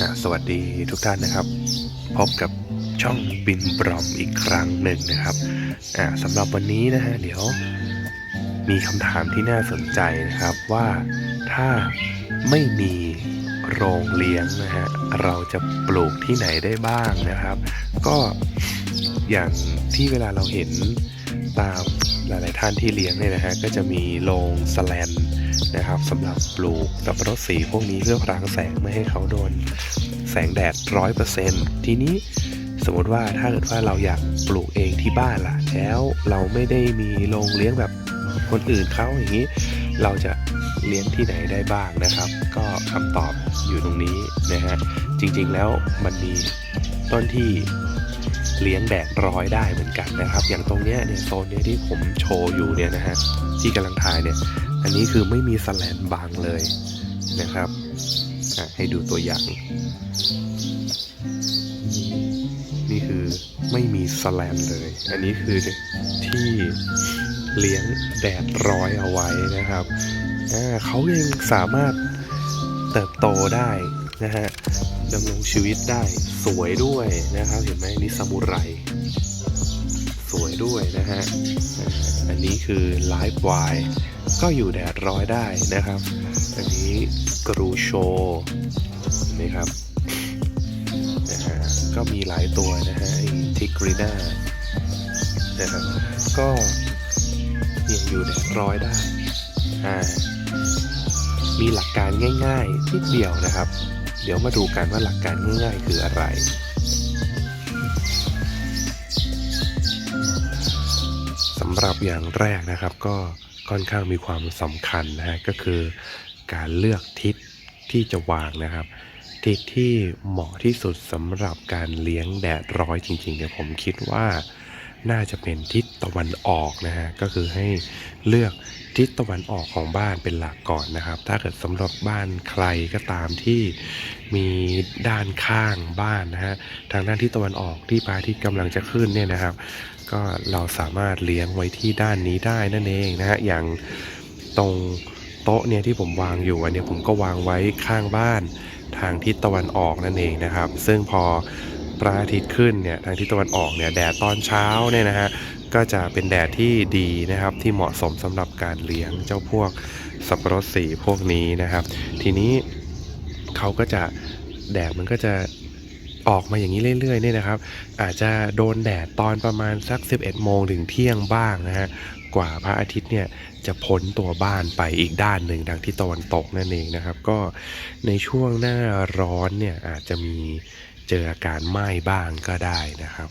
อะสวัสดีทุกท่านนะครับ พบกับช่องบินบรอมอีกครั้งหนึ่งนะครับอะสำหรับวันนี้นะฮะเดี๋ยว มีคำถามที่น่าสนใจนะครับว่าถ้าไม่มีโรงเลี้ยงนะฮะเราจะปลูกที่ไหนได้บ้างนะครับ ก็อย่างที่เวลาเราเห็นตามหลาย ๆ ท่านที่เลี้ยงเนี่ยนะฮะก็จะมีโรงสแลน นะครับสำหรับปลูกสับปะรดสีพวกนี้เพื่อพรางแสงไม่ให้เขาโดนแสงแดดร้อยเปอร์เซ็นต์ทีนี้สมมติว่าถ้าเกิดว่าเราอยากปลูกเองที่บ้านล่ะ แล้วเราไม่ได้มีโรงเลี้ยงแบบคนอื่นเขาอย่างนี้ เราจะเลี้ยงที่ไหนได้บ้างนะครับ ก็คำตอบอยู่ตรงนี้นะฮะจริงๆแล้วมันมีต้นที่เลี้ยงแดดร้อยได้เหมือนกันนะครับ อย่างตรงเนี้ยเนี่ยโซนเนี้ยที่ผมโชว์อยู่เนี่ยนะฮะที่กำลังถ่ายเนี่ย อันนี้คือไม่มีสแลนบังเลยนะครับ ให้ดูตัวอย่าง นี่คือไม่มีสแลนเลย อันนี้คือที่เลี้ยงแดดร้อยเอาไว้นะครับอ่เขายังสามารถเติบโตได้นะฮะดำรงชีวิตได้สวยด้วยนะครับ เห็นไหมนี่ซามูไรสวยด้วยนะฮะ อันนี้คือไลฟ์ไว ก็อยู่แดดร้อยได้นะครับ อันนี้กรูโชนี่ครับนะฮะก็มีหลายตัวนะฮะทิกรีนานะครับก็ยังอยู่แดดร้อยได้อ่ามีหลักการง่ายๆนิดเดียวนะครับ เดี๋ยวมาดูกันว่าหลักการง่ายๆคืออะไรสำหรับอย่างแรกนะครับก็ ค่อนข้างมีความสำคัญนะฮะก็คือการเลือกทิศที่จะวางนะครับ ทิศที่เหมาะที่สุดสำหรับการเลี้ยงแดดร้อยจริงๆเนี่ยผมคิดว่าน่าจะเป็นทิศตะวันออกนะฮะก็คือให้เลือก ทิศตะวันออกของบ้านเป็นหลักก่อนนะครับ ถ้าเกิดสำหรับบ้านใครก็ตามที่มีด้านข้างบ้านนะฮะทางด้านทิศตะวันออกที่พระอาทิตย์กำลังจะขึ้นเนี่ยนะครับ ก็เราสามารถเลี้ยงไว้ที่ด้านนี้ได้นั่นเองนะฮะอย่างตรงโต๊ะเนี่ยที่ผมวางอยู่อันนี้ผมก็วางไว้ข้างบ้านทางทิศตะวันออกนั่นเองนะครับ ซึ่งพอ พระอาทิตย์ขึ้นเนี่ยทางทิศตะวันออกเนี่ยแดดตอนเช้าเนี่ยนะฮะก็จะเป็นแดดที่ดีนะครับที่เหมาะสมสำหรับการเลี้ยงเจ้าพวกสับปะรดสีพวกนี้นะครับ ทีนี้เขาก็จะแดดมันก็จะออกมาอย่างนี้เรื่อยๆเนี่ยนะครับ อาจจะโดนแดดตอนประมาณสัก 11 โมงถึงเที่ยงบ้างนะฮะกว่าพระอาทิตย์เนี่ยจะพ้นตัวบ้านไปอีกด้านหนึ่งทางทิศตะวันตกนั่นเองนะครับ ก็ในช่วงหน้าร้อนเนี่ยอาจจะมี เจออาการไหม้บ้างก็ได้นะครับ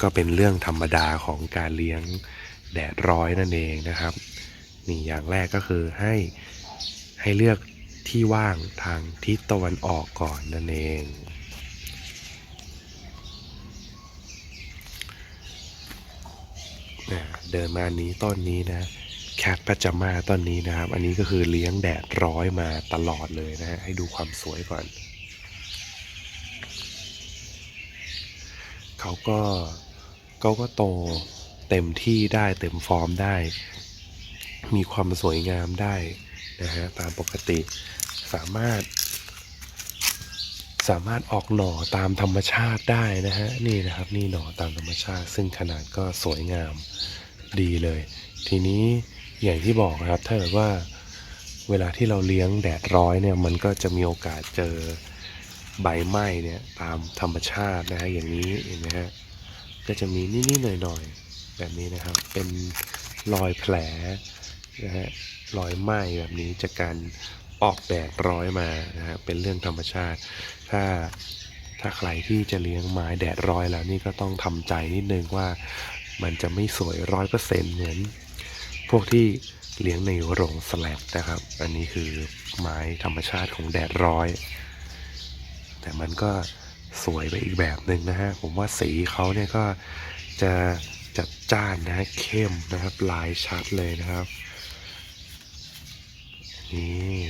ก็เป็นเรื่องธรรมดาของการเลี้ยงแดดร้อยนั่นเองนะครับ นี่อย่างแรกก็คือให้ให้เลือกที่ว่างทางทิศตะวันออกก่อนนั่นเองเดินมานี้ต้นนี้นะแคทปัจจามาต้นนี้นะครับ อันนี้ก็คือเลี้ยงแดดร้อยมาตลอดเลยนะฮะให้ดูความสวยก่อน เขาก็เขาก็โตเต็มที่ได้เต็มฟอร์มได้ มีความสวยงามได้นะฮะตามปกติสามารถ สามารถออกหน่อตามธรรมชาติได้นะฮะนี่นะครับนี่หน่อตามธรรมชาติ ซึ่งขนาดก็สวยงามดีเลย ทีนี้อย่างที่บอกนะครับถ้าเกิดว่าเวลาที่เราเลี้ยงแดดร้อยเนี่ยมันก็จะมีโอกาสเจอ ใบไหม้เนี่ยตามธรรมชาตินะฮะอย่างนี้เห็นไหมฮะก็จะมีนิดๆหน่อยๆแบบนี้นะครับ เป็นรอยแผลนะฮะรอยไหม้แบบนี้จากการออกแดดร้อยมานะฮะเป็นเรื่องธรรมชาติ ถ้าถ้าใครที่จะเลี้ยงไม้แดดร้อยแล้วนี่ก็ต้องทำใจนิดนึงว่ามันจะไม่สวยร้อยเปอร์เซ็นต์เหมือนพวกที่เลี้ยงในโรงสแลบนะครับ อันนี้คือไม้ธรรมชาติของแดดร้อย แต่มันก็สวยไปอีกแบบหนึ่งนะฮะ ผมว่าสีเขาเนี่ยก็จะจัดจ้านนะเข้มนะครับ ลายชัดเลยนะครับ นี่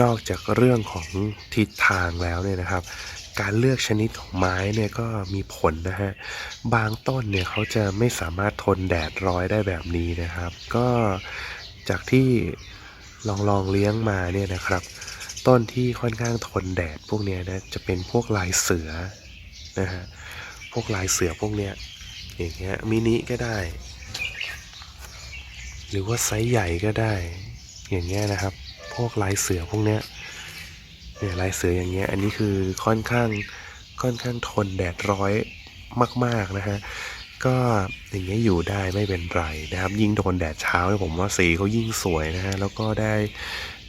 นอกจากเรื่องของทิศทางแล้วเนี่ยนะครับ การเลือกชนิดของไม้เนี่ยก็มีผลนะฮะ บางต้นเนี่ยเขาจะไม่สามารถทนแดดร้อยได้แบบนี้นะครับ ก็จากที่ลองลองเลี้ยงมาเนี่ยนะครับ ต้นที่ค่อนข้างทนแดดพวกเนี้ยนะจะเป็นพวกลายเสือนะฮะ พวกลายเสือพวกเนี้ยอย่างเงี้ยมินิก็ได้ หรือว่าไซส์ใหญ่ก็ได้ อย่างเงี้ยนะครับ พวกลายเสือพวกเนี้ย เนี่ยลายเสืออย่างเงี้ยอันนี้คือค่อนข้างค่อนข้างทนแดดร้อยมาก ๆ นะฮะ ก็อย่างเงี้ยอยู่ได้ไม่เป็นไรนะครับ ยิ่งโดนแดดเช้าเนี่ยผมว่าสีเขายิ่งสวยนะฮะ แล้วก็ได้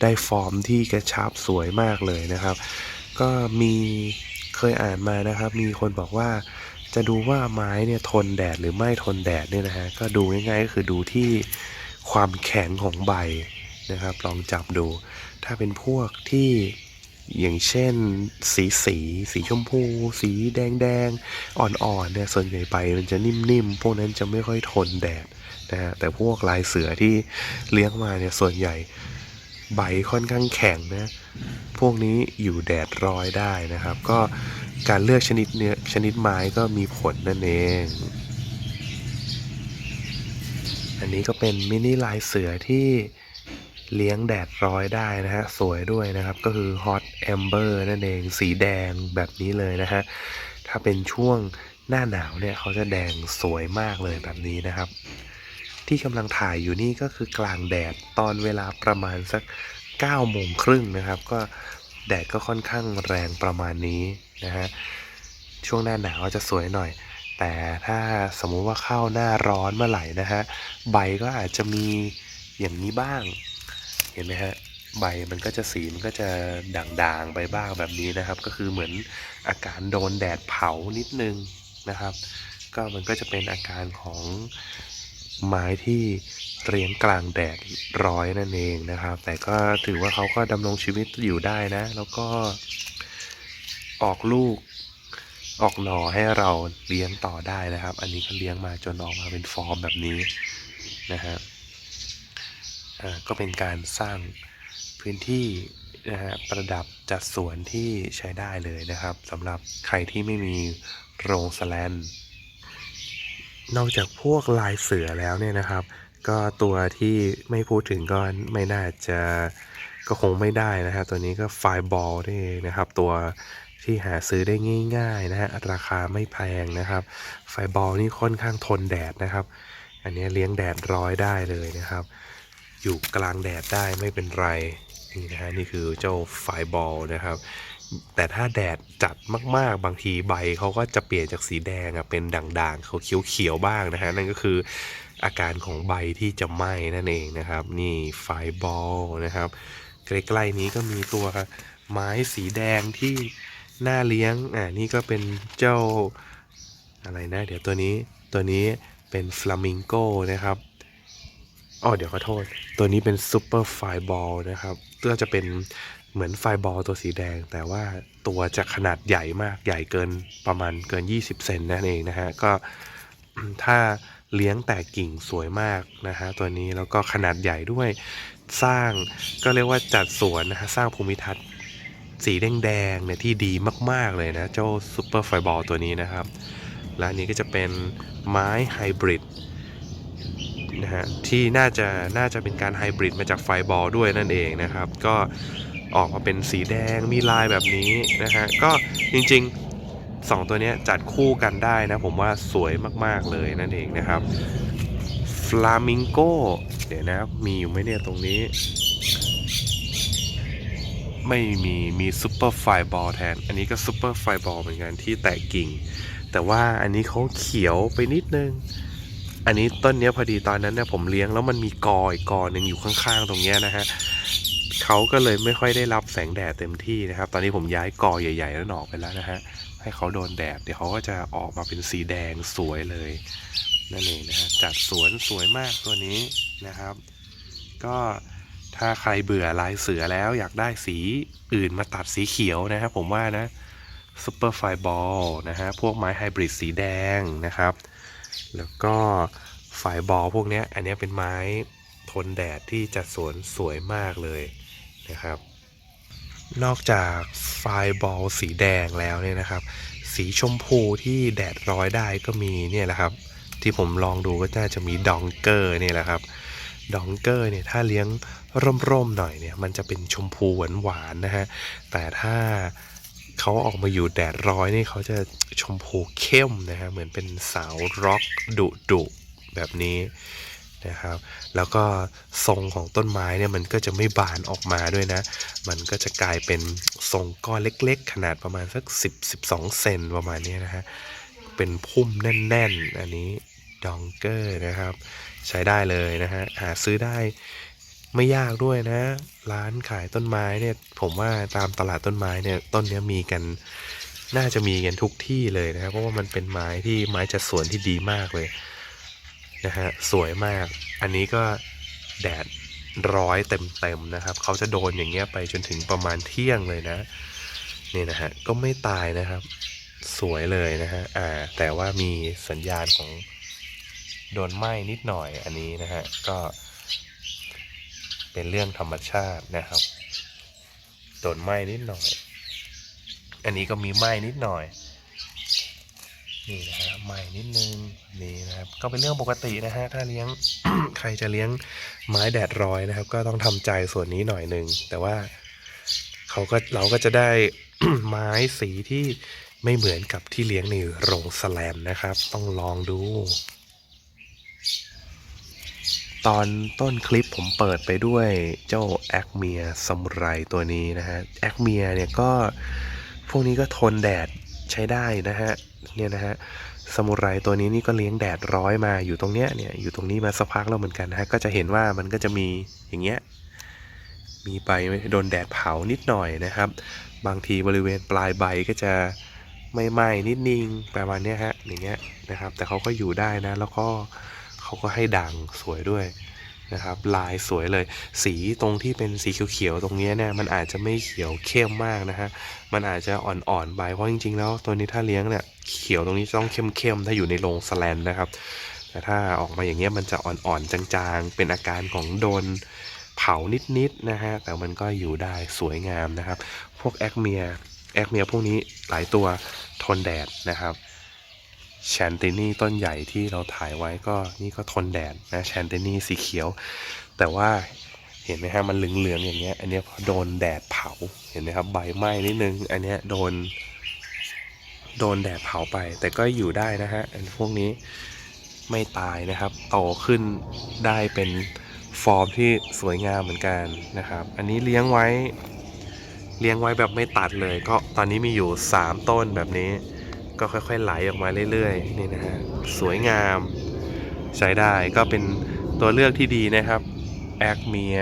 ได้ฟอร์มที่กระชับสวยมากเลยนะครับ ก็มีเคยอ่านมานะครับ มีคนบอกว่าจะดูว่าไม้เนี่ยทนแดดหรือไม่ทนแดดเนี่ยนะฮะ ก็ดูง่ายๆก็คือดูที่ความแข็งของใบนะครับ ลองจับดู ถ้าเป็นพวกที่ อย่างเช่น สีสีสีชมพู สีแดงแดงอ่อนๆเนี่ยส่วนใหญ่ใบมันจะนิ่มๆ พวกนั้นจะไม่ค่อยทนแดดนะฮะแต่พวกลายเสือที่เลี้ยงมาเนี่ยส่วนใหญ่ใบค่อนข้างแข็งนะพวกนี้อยู่แดดร้อยได้นะครับ ก็การเลือกชนิดเนื้อชนิดไม้ก็มีผลนั่นเอง อันนี้ก็เป็นมินิลายเสือที่ เลี้ยงแดดร้อยได้นะฮะ สวยด้วยนะครับ ก็คือ Hot Amber นั่นเอง สีแดงแบบนี้เลยนะฮะ ถ้าเป็นช่วงหน้าหนาวเนี่ยเขาจะแดงสวยมากเลยแบบนี้นะครับ ที่กำลังถ่ายอยู่นี่ก็คือกลางแดดตอนเวลาประมาณสัก9โมงครึ่งนะครับ ก็แดดก็ค่อนข้างแรงประมาณนี้นะฮะ ช่วงหน้าหนาวจะสวยหน่อย แต่ถ้าสมมุติว่าเข้าหน้าร้อนเมื่อไหร่นะฮะ ใบก็อาจจะมีอย่างนี้บ้าง เห็นไหมฮะใบมันก็จะสีมันก็จะด่างๆไปบ้างแบบนี้นะครับ ก็คือเหมือนอาการโดนแดดเผานิดนึงนะครับ ก็มันก็จะเป็นอาการของไม้ที่เรียงกลางแดดร้อยนั่นเองนะครับ แต่ก็ถือว่าเขาก็ดำรงชีวิตอยู่ได้นะ แล้วก็ออกลูกออกหน่อให้เราเลี้ยงต่อได้นะครับ อันนี้ก็เลี้ยงมาจนออกมาเป็นฟอร์มแบบนี้นะฮะอ่า ก็เป็นการสร้างพื้นที่นะฮะประดับจัดสวนที่ใช้ได้เลยนะครับสำหรับใครที่ไม่มีโรงสแลนนอกจากพวกลายเสือแล้วเนี่ยนะครับ ก็ตัวที่ไม่พูดถึงก็ไม่น่าจะก็คงไม่ได้นะฮะตัวนี้ก็ไฟบอลนี่นะครับ ตัวที่หาซื้อได้ง่ายๆนะฮะราคาไม่แพงนะครับไฟบอลนี่ค่อนข้างทนแดดนะครับ อันนี้เลี้ยงแดดร้อยได้เลยนะครับ อยู่กลางแดดได้ไม่เป็นไรนี่นะฮะนี่คือเจ้าไฟบอลนะครับ แต่ถ้าแดดจัดมากๆ บางทีใบเขาก็จะเปลี่ยนจากสีแดงอะเป็นด่างๆเขาเขียวๆบ้างนะฮะนั่นก็คืออาการของใบที่จะไหม้นั่นเองนะครับ นี่ไฟบอลนะครับใกล้ๆนี้ก็มีตัวไม้สีแดงที่น่าเลี้ยงอ่านี่ก็เป็นเจ้าอะไรนะ เดี๋ยวตัวนี้ตัวนี้เป็นฟลามิงโกนะครับ อ๋อเดี๋ยวขอโทษ ตัวนี้เป็นซูเปอร์ไฟบอลนะครับก็จะเป็นเหมือนไฟบอลตัวสีแดง แต่ว่าตัวจะขนาดใหญ่มากใหญ่เกินประมาณเกิน 20 เซนนั่นเองนะฮะก็ถ้าเลี้ยงแตกกิ่งสวยมากนะฮะตัวนี้แล้วก็ขนาดใหญ่ด้วยสร้างก็เรียกว่าจัดสวนนะฮะสร้างภูมิทัศน์สีแดงๆเนี่ยที่ดีมากๆเลยนะเจ้าซูเปอร์ไฟบอลตัวนี้นะครับ และนนี้ก็จะเป็นไม้ไฮบริด นะฮะที่น่าจะน่าจะเป็นการไฮบริดมาจากไฟบอลด้วยนั่นเองนะครับ ก็ออกมาเป็นสีแดงมีลายแบบนี้นะฮะก็จริงๆ 2 ตัวนี้จัดคู่กันได้นะ ผมว่าสวยมากๆเลยนั่นเองนะครับฟลามิงโกเดี๋ยวนะมีอยู่ไหมเนี่ยตรงนี้ ไม่มีมีซูเปอร์ไฟบอลแทน อันนี้ก็ซูเปอร์ไฟบอลเหมือนกันที่แตกกิ่ง แต่ว่าอันนี้เขาเขียวไปนิดนึง อันนี้ต้นเนี้ยพอดีตอนนั้นเนี่ยผมเลี้ยงแล้วมันมีกออีกกอหนึ่งอยู่ข้างๆ ตรงเนี้ยนะฮะเขาก็เลยไม่ค่อยได้รับแสงแดดเต็มที่นะครับ ตอนนี้ผมย้ายกอใหญ่ๆแล้วออกไปแล้วนะฮะให้เขาโดนแดดเดี๋ยวเขาก็จะออกมาเป็นสีแดงสวยเลยนั่นเองนะฮะจัดสวนสวยมากตัวนี้นะครับ ก็ถ้าใครเบื่อลายเสือแล้วอยากได้สีอื่นมาตัดสีเขียวนะครับผมว่านะซูเปอร์ไฟบอลนะฮะพวกไม้ไฮบริดสีแดงนะครับ แล้วก็ฝายบอลพวกนี้อันนี้เป็นไม้ทนแดดที่จัดสวนสวยมากเลยนะครับ นอกจากไฟบอลสีแดงแล้วเนี่ยนะครับ สีชมพูที่แดดร้อยได้ก็มีเนี่ยแหละครับ ที่ผมลองดูก็น่าจะมีดองเกอร์เนี่ยแหละครับดองเกอร์เนี่ยถ้าเลี้ยงร่มๆหน่อยเนี่ยมันจะเป็นชมพูหวานๆนะฮะแต่ถ้า เขาออกมาอยู่แดดร้อยนี่เขาจะชมพูเข้มนะฮะเหมือนเป็นสาวร็อกดุดุแบบนี้นะครับ แล้วก็ทรงของต้นไม้เนี่ยมันก็จะไม่บานออกมาด้วยนะ มันก็จะกลายเป็นทรงก้อนเล็กๆ ขนาดประมาณสัก 10 12 เซนประมาณนี้นะฮะ เป็นพุ่มแน่นๆ อันนี้ดองเกอร์นะครับ ใช้ได้เลยนะฮะ หาซื้อได้ ไม่ยากด้วยนะ ร้านขายต้นไม้เนี่ย ผมว่าตามตลาดต้นไม้เนี่ย ต้นนี้มีกัน น่าจะมีกันทุกที่เลยนะครับเพราะว่ามันเป็นไม้ที่ไม้จัดสวนที่ดีมากเลยนะฮะสวยมาก อันนี้ก็แดดร้อยเต็มๆนะครับ เขาจะโดนอย่างเงี้ยไปจนถึงประมาณเที่ยงเลยนะ นี่นะฮะ ก็ไม่ตายนะครับ สวยเลยนะฮะ อ่า แต่ว่ามีสัญญาณของโดนไหม้นิดหน่อยอันนี้นะฮะ ก็ เป็นเรื่องธรรมชาตินะครับโดนไหม้นิดหน่อย อันนี้ก็มีไหม้นิดหน่อย นี่นะฮะไหม้นิดนึงนี่นะครับ ก็เป็นเรื่องปกตินะฮะถ้าเลี้ยงใครจะเลี้ยงไม้แดดร้อยนะครับ ก็ต้องทำใจส่วนนี้หน่อยหนึ่งแต่ว่าเขาก็เราก็จะได้ไม้สีที่ไม่เหมือนกับที่เลี้ยงในโรงแสแลมนะครับ ต้องลองดู ตอนต้นคลิปผมเปิดไปด้วยเจ้าแอคเมียซามูไรตัวนี้นะฮะแอคเมียเนี่ยก็พวกนี้ก็ทนแดดใช้ได้นะฮะเนี่ยนะฮะซามูไรตัวนี้นี่ก็เลี้ยงแดดร้อยมาอยู่ตรงเนี้ยเนี่ยอยู่ตรงนี้มาสักพักแล้วเหมือนกันนะฮะก็จะเห็นว่ามันก็จะมีอย่างเงี้ยมีใบโดนแดดเผานิดหน่อยนะครับ บางทีบริเวณปลายใบก็จะไม่ไหม้นิดนิงประมาณเนี้ยฮะอย่างเงี้ยนะครับ แต่เขาก็อยู่ได้นะแล้วก็ เขาก็ให้ด่างสวยด้วยนะครับ ลายสวยเลย สีตรงที่เป็นสีเขียวๆตรงนี้เนี่ยมันอาจจะไม่เขียวเข้มมากนะฮะมันอาจจะอ่อนๆไปเพราะจริงๆ แล้วตัวนี้ถ้าเลี้ยงเนี่ยเขียวตรงนี้ต้องเข้มๆถ้าอยู่ในโรงสแลนนะครับแต่ถ้าออกมาอย่างเงี้ยมันจะอ่อนๆจางๆ เป็นอาการของโดนเผานิดๆนะฮะแต่มันก็อยู่ได้สวยงามนะครับ พวกแอคเมียแอคเมียพวกนี้หลายตัวทนแดดนะครับ แชนตินี่ต้นใหญ่ที่เราถ่ายไว้ก็นี่ก็ทนแดดนะแชนตินี่สีเขียว แต่ว่าเห็นไหมฮะมันเหลืองๆอย่างเงี้ย อันเนี้ยพอโดนแดดเผาเห็นไหมครับใบไหม้นิดนึง อันเนี้ยโดน โดนแดดเผาไป แต่ก็อยู่ได้นะฮะอันพวกนี้ไม่ตายนะครับโตขึ้นได้เป็นฟอร์มที่สวยงามเหมือนกันนะครับ อันนี้เลี้ยงไว้ เลี้ยงไว้แบบไม่ตัดเลย ก็ตอนนี้มีอยู่ 3 ต้นแบบนี้ ก็ค่อยๆไหลออกมาเรื่อยๆนี่นะฮะสวยงามใช้ได้ก็เป็นตัวเลือกที่ดีนะครับแอคเมีย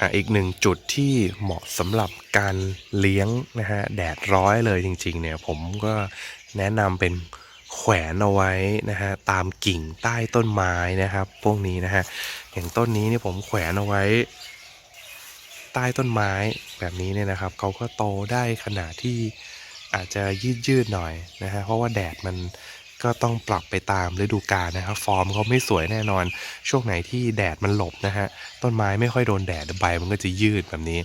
อะอีกหนึ่งจุดที่เหมาะสำหรับการเลี้ยงนะฮะแดดร้อยเลยจริง ๆ เนี่ยผมก็แนะนำเป็นแขวนเอาไว้นะฮะตามกิ่งใต้ต้นไม้นะครับ พวกนี้นะฮะอย่างต้นนี้เนี่ยผมแขวนเอาไว้ ใต้ต้นไม้แบบนี้เนี่ยนะครับเขาก็โตได้ขนาดที่อาจจะยืดยืดหน่อยนะฮะเพราะว่าแดดมันก็ต้องปรับไปตามฤดูกาลนะครับ ฟอร์มเขาไม่สวยแน่นอน ช่วงไหนที่แดดมันหลบนะฮะต้นไม้ไม่ค่อยโดนแดดใบมันก็จะยืดแบบนี้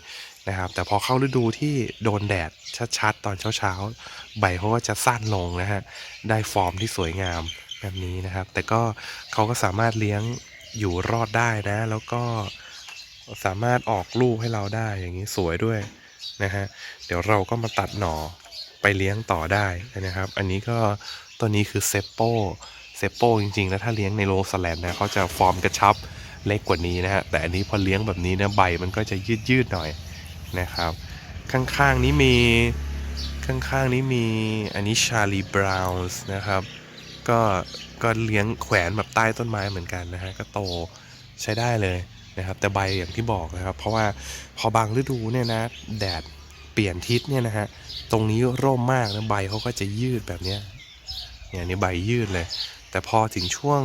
นะครับแต่พอเข้าฤดูที่โดนแดดชัดๆ ตอนเช้าๆ ใบเขาก็จะสั้นลงนะฮะได้ฟอร์มที่สวยงามแบบนี้นะครับ แต่ก็เขาก็สามารถเลี้ยงอยู่รอดได้นะ แล้วก็ สามารถออกลูกให้เราได้อย่างนี้สวยด้วยนะฮะเดี๋ยวเราก็มาตัดหน่อไปเลี้ยงต่อได้นะครับ อันนี้ก็ตัวนี้คือเซปโปเซปโปจริงๆ แล้วถ้าเลี้ยงในโรสแลนด์นะเขาจะฟอร์มกระชับเล็กกว่านี้นะฮะแต่อันนี้พอเลี้ยงแบบนี้นะใบมันก็จะยืดๆหน่อยนะครับ ข้างๆนี้มีข้างๆนี้มีอันนี้ชาลีบราวน์นะครับก็ก็เลี้ยงแขวนแบบใต้ต้นไม้เหมือนกันนะฮะก็โตใช้ได้เลย นะครับแต่ใบอย่างที่บอกนะครับ เพราะว่าพอบางฤดูเนี่ยนะแดดเปลี่ยนทิศเนี่ยนะฮะตรงนี้ร่มมากนะใบเขาก็จะยืดแบบเนี้ยเนี่ยนี่ใบยืดเลย แต่พอถึงช่วง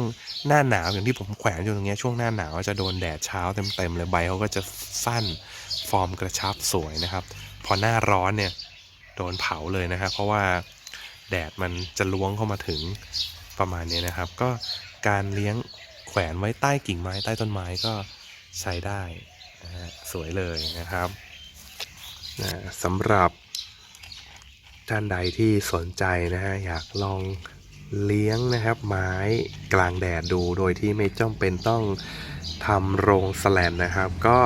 หน้าหนาวอย่างที่ผมแขวนอยู่ตรงเนี้ยช่วงหน้าหนาวจะโดนแดดเช้าเต็มๆเลยใบเขาก็จะสั้นฟอร์มกระชับสวยนะครับ พอหน้าร้อนเนี่ยโดนเผาเลยนะครับ เพราะว่าแดดมันจะล้วงเข้ามาถึงประมาณนี้นะครับ ก็การเลี้ยงแขวนไว้ใต้กิ่งไม้ใต้ต้นไม้ก็ ใช้ได้นะฮะสวยเลยนะครับนะสำหรับท่านใดที่สนใจนะฮะอยากลองเลี้ยงนะครับ ไม้กลางแดดดูโดยที่ไม่จำเป็นต้องทำโรงสแลนนะครับ ก็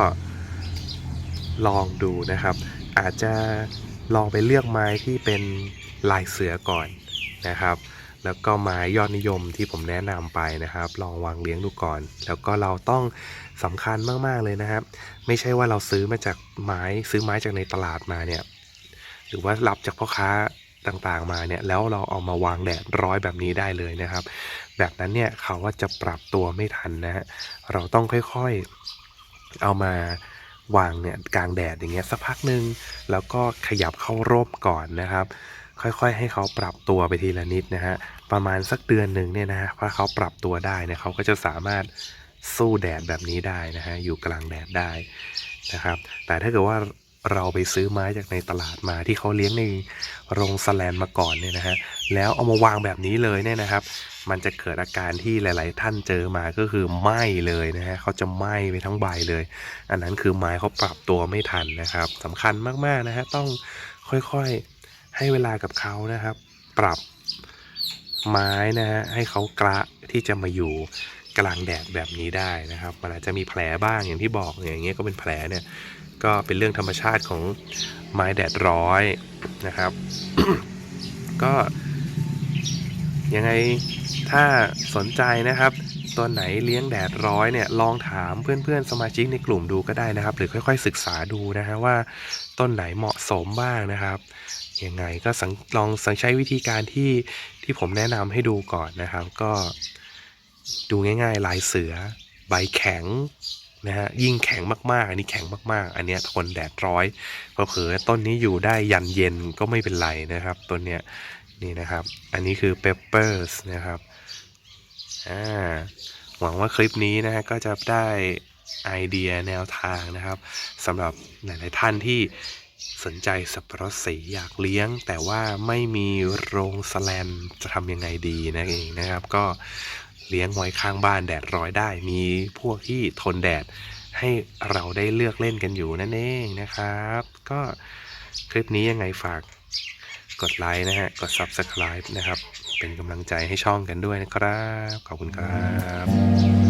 ลองดูนะครับ อาจจะลองไปเลือกไม้ที่เป็นลายเสือก่อนนะครับ แล้วก็ไม้ยอดนิยมที่ผมแนะนำไปนะครับ ลองวางเลี้ยงดูก่อน แล้วก็เราต้องสำคัญมากๆเลยนะครับ ไม่ใช่ว่าเราซื้อมาจากไม้ซื้อไม้จากในตลาดมาเนี่ยหรือว่ารับจากพ่อค้าต่างๆมาเนี่ยแล้วเราเอามาวางแดดร้อยแบบนี้ได้เลยนะครับ แบบนั้นเนี่ยเขาว่าจะปรับตัวไม่ทันนะฮะเราต้องค่อยๆเอามาวางเนี่ยกลางแดดอย่างเงี้ยสักพักหนึ่งแล้วก็ขยับเข้าร่มก่อนนะครับ ค่อยๆ ให้เขาปรับตัวไปทีละนิดนะฮะประมาณสักเดือนหนึ่งเนี่ยนะฮะพอเขาปรับตัวได้เนี่ยเขาก็จะสามารถสู้แดดแบบนี้ได้นะฮะอยู่กลางแดดได้นะครับ แต่ถ้าเกิดว่าเราไปซื้อไม้จากในตลาดมาที่เขาเลี้ยงในโรงสแลนมาก่อนเนี่ยนะฮะแล้วเอามาวางแบบนี้เลยเนี่ยนะครับ มันจะเกิดอาการที่หลาย ๆ ท่านเจอมาก็คือไหม้เลยนะฮะเขาจะไหม้ไปทั้งใบเลย อันนั้นคือไม้เขาปรับตัวไม่ทันนะครับสำคัญมาก ๆ นะฮะต้องค่อย ๆ ให้เวลากับเขานะครับ ปรับไม้นะฮะให้เขากระที่จะมาอยู่กลางแดดแบบนี้ได้นะครับ มันอาจจะมีแผลบ้างอย่างที่บอกอย่างเงี้ยก็เป็นแผลเนี่ยก็เป็นเรื่องธรรมชาติของไม้แดดร้อยนะครับ ก็ยังไงถ้าสนใจนะครับ ตัวไหนเลี้ยงแดดร้อยเนี่ยลองถามเพื่อนๆสมาชิกในกลุ่มดูก็ได้นะครับ หรือค่อยๆศึกษาดูนะฮะว่าต้นไหนเหมาะสมบ้างนะครับ ยังไงก็สังลองสังใช้วิธีการที่ที่ผมแนะนำให้ดูก่อนนะครับ ก็ดูง่าย ๆ ลายเสือ ใบแข็งนะฮะยิ่งแข็งมากๆ อันนี้แข็งมากๆ อันเนี้ยทนแดดร้อยเผลอต้นนี้อยู่ได้ยันเย็นก็ไม่เป็นไรนะครับต้นเนี้ยนี่นะครับ อันนี้คือ peppers นะครับอ่าหวังว่าคลิปนี้นะฮะก็จะได้ไอเดียแนวทางนะครับสำหรับหลาย ๆ ท่านที่ สนใจสับปะรดสีอยากเลี้ยง แต่ว่าไม่มีโรงสแลนจะทำยังไงดีนั่นเองนะครับ ก็เลี้ยงไว้ข้างบ้านแดดร้อยได้ มีพวกที่ทนแดดให้เราได้เลือกเล่นกันอยู่นั่นเองนะครับ ก็คลิปนี้ยังไงฝากกดไลค์นะฮะ กด Subscribe นะครับ เป็นกำลังใจให้ช่องกันด้วยนะครับ ขอบคุณครับ